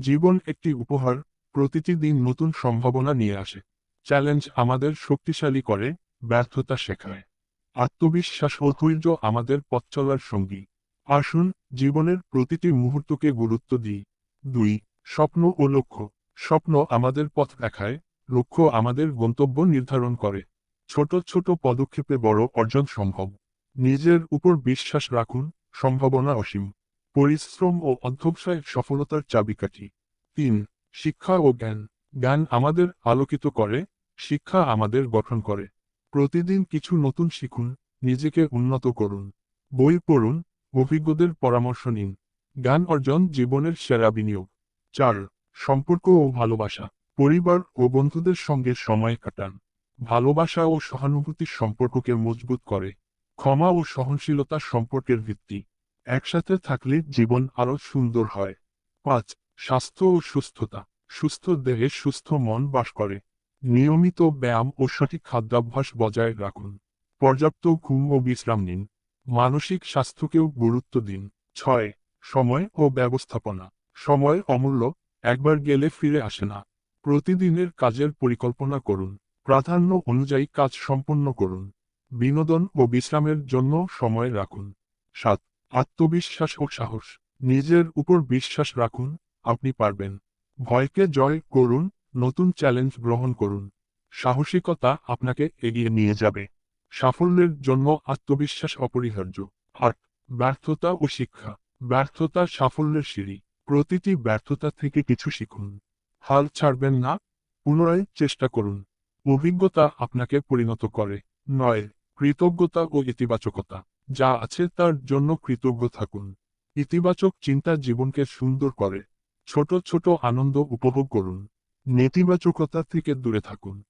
জীবন একটি উপহার, প্রতিটি দিন নতুন সম্ভাবনা নিয়ে আসে। চ্যালেঞ্জ আমাদের শক্তিশালী করে, ব্যর্থতা শেখায়। আত্মবিশ্বাস ও ধৈর্য আমাদের পথ চলার সঙ্গী। আসুন, জীবনের প্রতিটি মুহূর্তকে গুরুত্ব দিই। দুই, স্বপ্ন ও লক্ষ্য। স্বপ্ন আমাদের পথ দেখায়, লক্ষ্য আমাদের গন্তব্য নির্ধারণ করে। ছোট ছোট পদক্ষেপে বড় অর্জন সম্ভব। নিজের উপর বিশ্বাস রাখুন, সম্ভাবনা অসীম। পরিশ্রম ও অধ্যবসায় সফলতার চাবিকাঠি। তিন, শিক্ষা ও জ্ঞান। জ্ঞান আমাদের আলোকিত করে, শিক্ষা আমাদের গঠন করে। প্রতিদিন কিছু নতুন শিখুন, নিজেকে উন্নত করুন। বই পড়ুন, অভিজ্ঞদের পরামর্শ নিন। জ্ঞান অর্জন জীবনের সেরা বিনিয়োগ। চার, সম্পর্ক ও ভালোবাসা। পরিবার ও বন্ধুদের সঙ্গে সময় কাটান। ভালোবাসা ও সহানুভূতির সম্পর্ককে মজবুত করে। ক্ষমা ও সহনশীলতা সম্পর্কের ভিত্তি। একসাথে থাকলে জীবন আরও সুন্দর হয়। পাঁচ, স্বাস্থ্য ও সুস্থতা। সুস্থ দেহে সুস্থ মন বাস করে। নিয়মিত ব্যায়াম ও সঠিক খাদ্যাভ্যাস বজায় রাখুন। পর্যাপ্ত ঘুম ও বিশ্রাম নিন। মানসিক স্বাস্থ্যকেও গুরুত্ব দিন। ছয়, সময় ও ব্যবস্থাপনা। সময় অমূল্য, একবার গেলে ফিরে আসে না। প্রতিদিনের কাজের পরিকল্পনা করুন। প্রাধান্য অনুযায়ী কাজ সম্পন্ন করুন। বিনোদন ও বিশ্রামের জন্য সময় রাখুন। সাত আত্মবিশ্বাস ও সাহস। নিজের উপর বিশ্বাস রাখুন, আপনি পারবেন। ভয়কে জয় করুন, নতুন চ্যালেঞ্জ গ্রহণ করুন। সাহসিকতা আপনাকে এগিয়ে নিয়ে যাবে। সাফল্যের জন্য আত্মবিশ্বাস অপরিহার্য। আট ব্যর্থতা ও শিক্ষা। ব্যর্থতা সাফল্যের সিঁড়ি। প্রতিটি ব্যর্থতা থেকে কিছু শিখুন। হাল ছাড়বেন না, পুনরায় চেষ্টা করুন। অভিজ্ঞতা আপনাকে পরিণত করে। নয়, কৃতজ্ঞতা ও ইতিবাচকতা। যা আছে তার জন্য কৃতজ্ঞ থাকুন। ইতিবাচক চিন্তা জীবনকে সুন্দর করে। ছোট ছোট আনন্দ উপভোগ করুন। নেতিবাচকতা থেকে দূরে থাকুন।